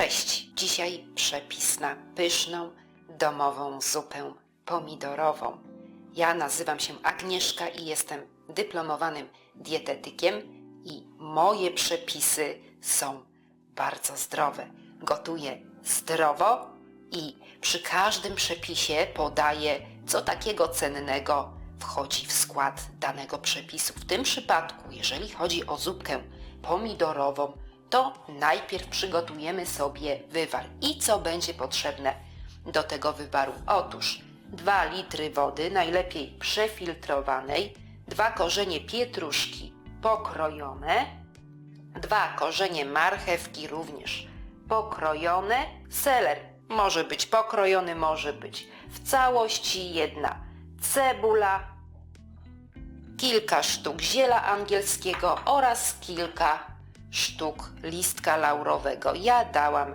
Cześć! Dzisiaj przepis na pyszną, domową zupę pomidorową. Ja nazywam się Agnieszka i jestem dyplomowanym dietetykiem i moje przepisy są bardzo zdrowe. Gotuję zdrowo i przy każdym przepisie podaję, co takiego cennego wchodzi w skład danego przepisu. W tym przypadku, jeżeli chodzi o zupkę pomidorową, to najpierw przygotujemy sobie wywar. I co będzie potrzebne do tego wywaru? Otóż 2 litry wody, najlepiej przefiltrowanej, dwa korzenie pietruszki pokrojone, dwa korzenie marchewki również pokrojone, seler może być pokrojony, może być w całości, jedna cebula, kilka sztuk ziela angielskiego oraz kilka sztuk listka laurowego. Ja dałam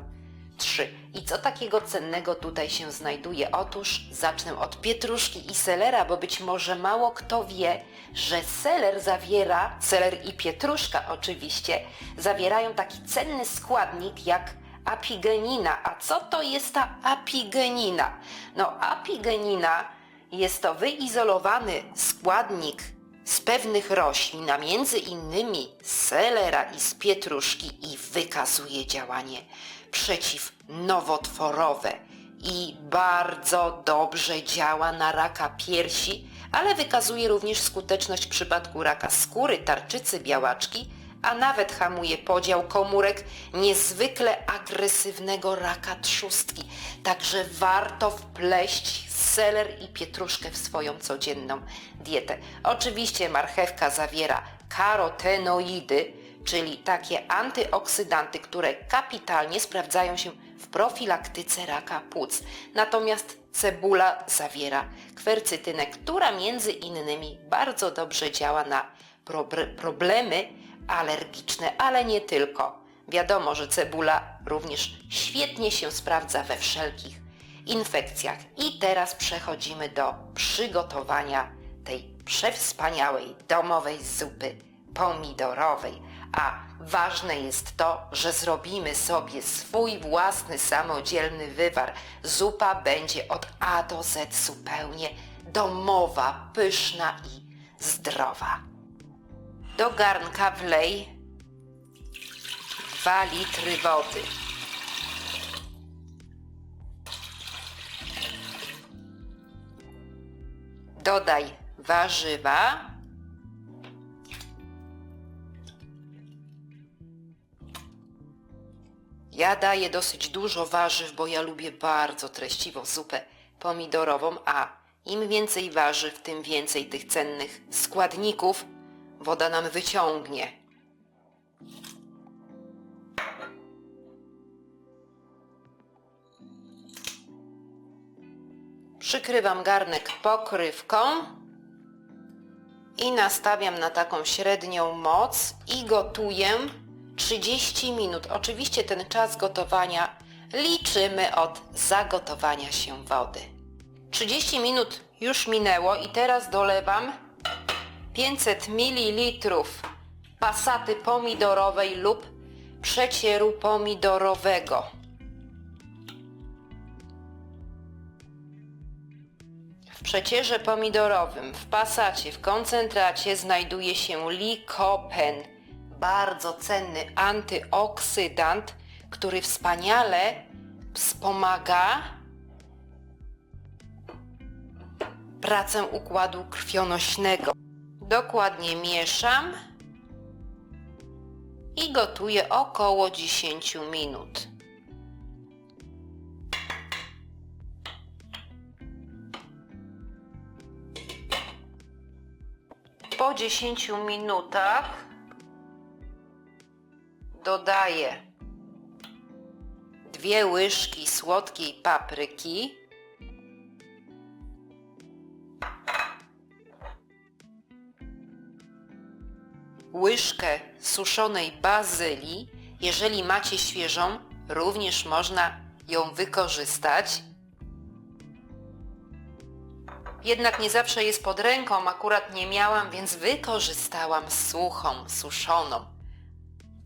trzy. I co takiego cennego tutaj się znajduje? Otóż zacznę od pietruszki i selera, bo być może mało kto wie, że seler zawiera, seler i pietruszka oczywiście, zawierają taki cenny składnik jak apigenina. A co to jest ta apigenina? No apigenina jest to wyizolowany składnik z pewnych roślin, a między innymi z selera i z pietruszki i wykazuje działanie przeciwnowotworowe i bardzo dobrze działa na raka piersi, ale wykazuje również skuteczność w przypadku raka skóry, tarczycy, białaczki, a nawet hamuje podział komórek niezwykle agresywnego raka trzustki. Także warto wpleść seler i pietruszkę w swoją codzienną dietę. Oczywiście marchewka zawiera karotenoidy, czyli takie antyoksydanty, które kapitalnie sprawdzają się w profilaktyce raka płuc. Natomiast cebula zawiera kwercytynę, która między innymi bardzo dobrze działa na problemy alergiczne, ale nie tylko. Wiadomo, że cebula również świetnie się sprawdza we wszelkich infekcjach. I teraz przechodzimy do przygotowania tej przewspaniałej domowej zupy pomidorowej. A ważne jest to, że zrobimy sobie swój własny samodzielny wywar. Zupa będzie od A do Z zupełnie domowa, pyszna i zdrowa. Do garnka wlej 2 litry wody. Dodaj warzywa. Ja daję dosyć dużo warzyw, bo ja lubię bardzo treściwą zupę pomidorową, a im więcej warzyw, tym więcej tych cennych składników woda nam wyciągnie. Przykrywam garnek pokrywką i nastawiam na taką średnią moc i gotuję 30 minut. Oczywiście ten czas gotowania liczymy od zagotowania się wody. 30 minut już minęło i teraz dolewam 500 ml pasaty pomidorowej lub przecieru pomidorowego. W przecierze pomidorowym, w pasacie, w koncentracie znajduje się likopen, bardzo cenny antyoksydant, który wspaniale wspomaga pracę układu krwionośnego. Dokładnie mieszam i gotuję około 10 minut. Po 10 minutach dodaję dwie łyżki słodkiej papryki łyżkę suszonej bazylii. Jeżeli macie świeżą, również można ją wykorzystać. Jednak nie zawsze jest pod ręką, akurat nie miałam, więc wykorzystałam suchą, suszoną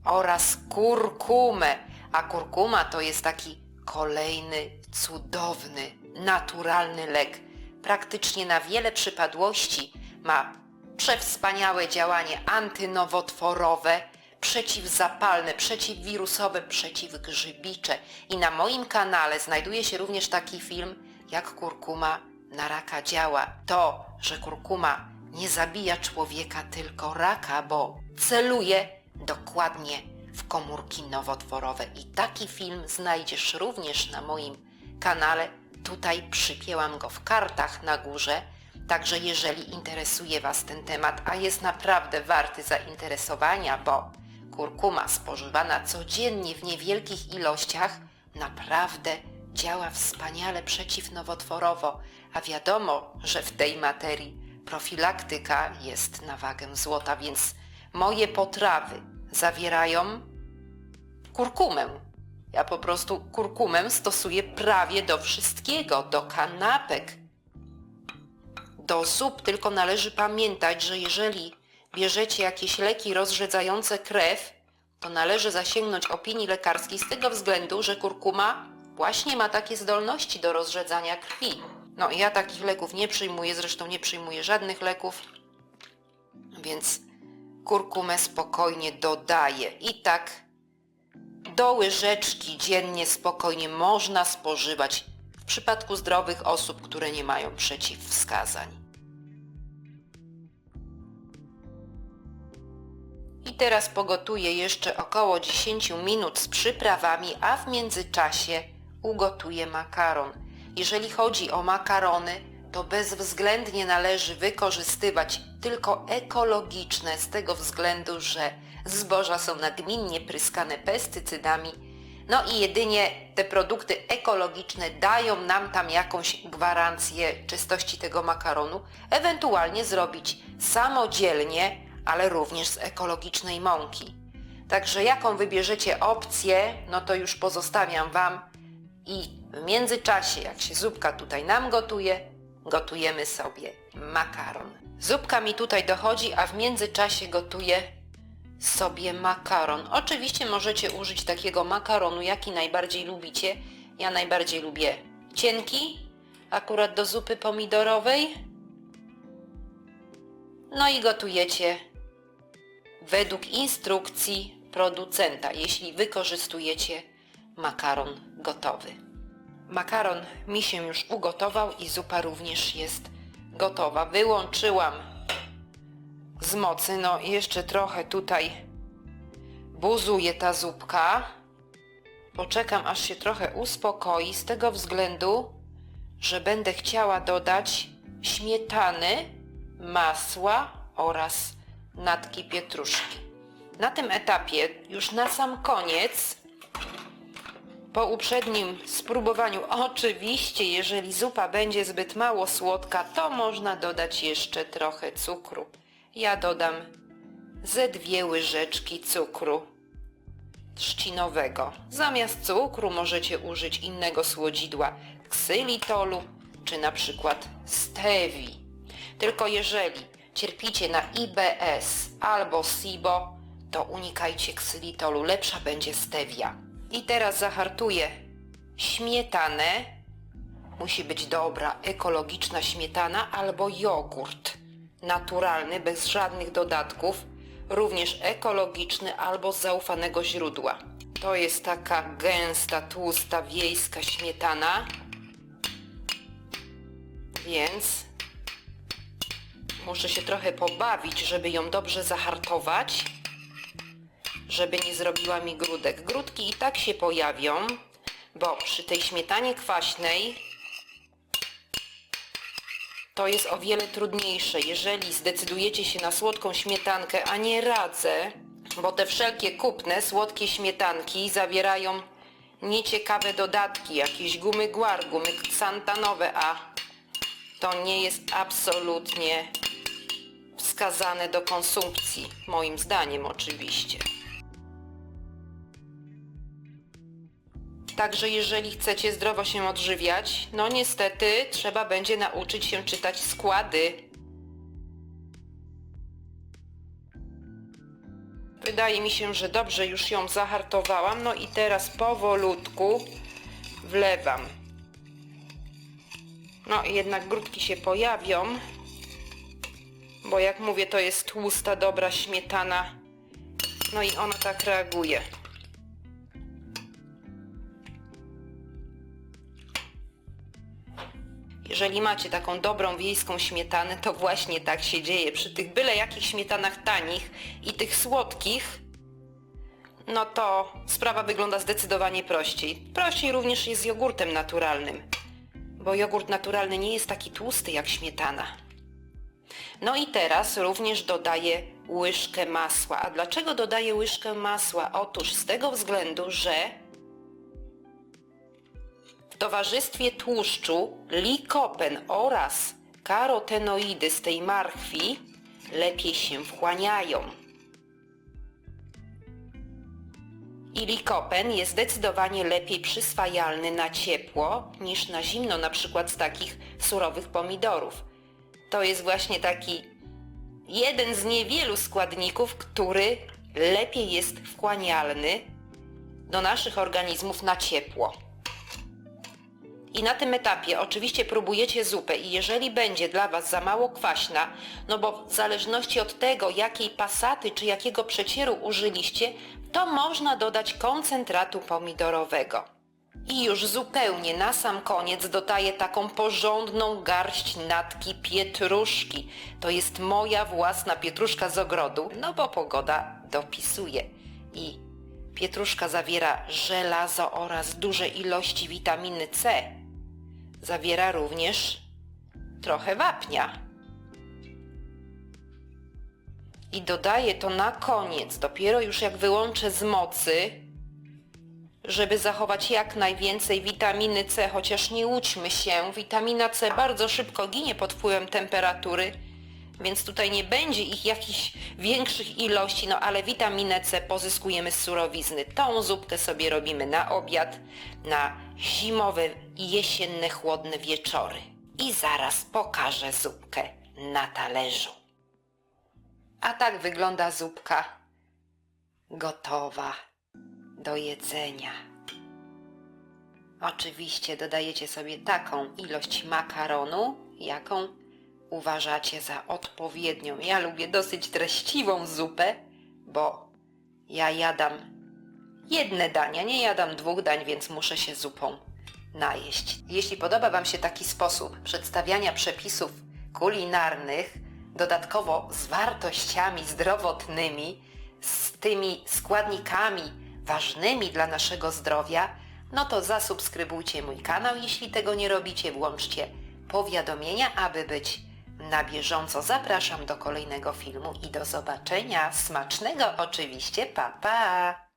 oraz kurkumę. A kurkuma to jest taki kolejny cudowny, naturalny lek. Praktycznie na wiele przypadłości ma przewspaniałe działanie antynowotworowe, przeciwzapalne, przeciwwirusowe, przeciwgrzybicze. I na moim kanale znajduje się również taki film, jak kurkuma na raka działa. To, że kurkuma nie zabija człowieka, tylko raka, bo celuje dokładnie w komórki nowotworowe. I taki film znajdziesz również na moim kanale. Tutaj przypięłam go w kartach na górze. Także jeżeli interesuje Was ten temat, a jest naprawdę warty zainteresowania, bo kurkuma spożywana codziennie w niewielkich ilościach naprawdę działa wspaniale przeciwnowotworowo, a wiadomo, że w tej materii profilaktyka jest na wagę złota, więc moje potrawy zawierają kurkumę. Ja po prostu kurkumę stosuję prawie do wszystkiego, do kanapek, do zup, tylko należy pamiętać, że jeżeli bierzecie jakieś leki rozrzedzające krew, to należy zasięgnąć opinii lekarskiej z tego względu, że kurkuma właśnie ma takie zdolności do rozrzedzania krwi. No ja takich leków nie przyjmuję, zresztą nie przyjmuję żadnych leków, więc kurkumę spokojnie dodaję. I tak do łyżeczki dziennie spokojnie można spożywać w przypadku zdrowych osób, które nie mają przeciwwskazań. I teraz pogotuję jeszcze około 10 minut z przyprawami, a w międzyczasie ugotuję makaron. Jeżeli chodzi o makarony, to bezwzględnie należy wykorzystywać tylko ekologiczne z tego względu, że zboża są nagminnie pryskane pestycydami. No i jedynie te produkty ekologiczne dają nam tam jakąś gwarancję czystości tego makaronu, ewentualnie zrobić samodzielnie, ale również z ekologicznej mąki. Także jaką wybierzecie opcję, no to już pozostawiam Wam i w międzyczasie, jak się zupka tutaj nam gotuje, gotujemy sobie makaron. Zupka mi tutaj dochodzi, a w międzyczasie gotuję sobie makaron. Oczywiście możecie użyć takiego makaronu, jaki najbardziej lubicie. Ja najbardziej lubię cienki, akurat do zupy pomidorowej. No i gotujecie według instrukcji producenta, jeśli wykorzystujecie makaron gotowy. Makaron mi się już ugotował i zupa również jest gotowa. Wyłączyłam z mocy, no jeszcze trochę tutaj buzuje ta zupka. Poczekam aż się trochę uspokoi z tego względu, że będę chciała dodać śmietany, masła oraz natki pietruszki. Na tym etapie, już na sam koniec, po uprzednim spróbowaniu, oczywiście, jeżeli zupa będzie zbyt mało słodka, to można dodać jeszcze trochę cukru. Ja dodam ze dwie łyżeczki cukru trzcinowego. Zamiast cukru możecie użyć innego słodzidła, ksylitolu czy na przykład stevii. Tylko jeżeli cierpicie na IBS albo SIBO, to unikajcie ksylitolu, lepsza będzie stevia. I teraz zahartuję śmietanę. Musi być dobra, ekologiczna śmietana albo jogurt. Naturalny, bez żadnych dodatków. Również ekologiczny albo z zaufanego źródła. To jest taka gęsta, tłusta, wiejska śmietana. Więc muszę się trochę pobawić, żeby ją dobrze zahartować żeby nie zrobiła mi grudek. Grudki i tak się pojawią, bo przy tej śmietanie kwaśnej to jest o wiele trudniejsze. Jeżeli zdecydujecie się na słodką śmietankę, a nie radzę, bo te wszelkie kupne słodkie śmietanki zawierają nieciekawe dodatki, jakieś gumy guar, gumy ksantanowe, a to nie jest absolutnie wskazane do konsumpcji, moim zdaniem oczywiście. Także jeżeli chcecie zdrowo się odżywiać, no niestety trzeba będzie nauczyć się czytać składy. Wydaje mi się, że dobrze już ją zahartowałam. No i teraz powolutku wlewam. No i jednak grudki się pojawią, bo jak mówię, to jest tłusta, dobra śmietana. No i ona tak reaguje. Jeżeli macie taką dobrą wiejską śmietanę, to właśnie tak się dzieje. Przy tych byle jakich śmietanach tanich i tych słodkich, no to sprawa wygląda zdecydowanie prościej. Prościej również jest z jogurtem naturalnym, bo jogurt naturalny nie jest taki tłusty jak śmietana. No i teraz również dodaję łyżkę masła. A dlaczego dodaję łyżkę masła? Otóż z tego względu, że w towarzystwie tłuszczu likopen oraz karotenoidy z tej marchwi lepiej się wchłaniają. I likopen jest zdecydowanie lepiej przyswajalny na ciepło niż na zimno, na przykład z takich surowych pomidorów. To jest właśnie taki jeden z niewielu składników, który lepiej jest wchłanialny do naszych organizmów na ciepło. I na tym etapie oczywiście próbujecie zupę i jeżeli będzie dla Was za mało kwaśna, no bo w zależności od tego, jakiej pasaty czy jakiego przecieru użyliście, to można dodać koncentratu pomidorowego. I już zupełnie na sam koniec dodaję taką porządną garść natki pietruszki. To jest moja własna pietruszka z ogrodu, no bo pogoda dopisuje. I pietruszka zawiera żelazo oraz duże ilości witaminy C. Zawiera również trochę wapnia. I dodaję to na koniec, dopiero już jak wyłączę z mocy, żeby zachować jak najwięcej witaminy C, chociaż nie łudźmy się, witamina C bardzo szybko ginie pod wpływem temperatury, więc tutaj nie będzie ich jakichś większych ilości, no ale witaminę C pozyskujemy z surowizny. Tą zupkę sobie robimy na obiad, na zimowe jesienne chłodne wieczory. I zaraz pokażę zupkę na talerzu. A tak wygląda zupka gotowa do jedzenia. Oczywiście dodajecie sobie taką ilość makaronu, jaką uważacie za odpowiednią. Ja lubię dosyć treściwą zupę, bo ja jadam jedne dania, nie jadam dwóch dań, więc muszę się zupą najeść. Jeśli podoba Wam się taki sposób przedstawiania przepisów kulinarnych, dodatkowo z wartościami zdrowotnymi, z tymi składnikami ważnymi dla naszego zdrowia, no to zasubskrybujcie mój kanał. Jeśli tego nie robicie, włączcie powiadomienia, aby być na bieżąco. Zapraszam do kolejnego filmu i do zobaczenia. Smacznego oczywiście. Pa, pa!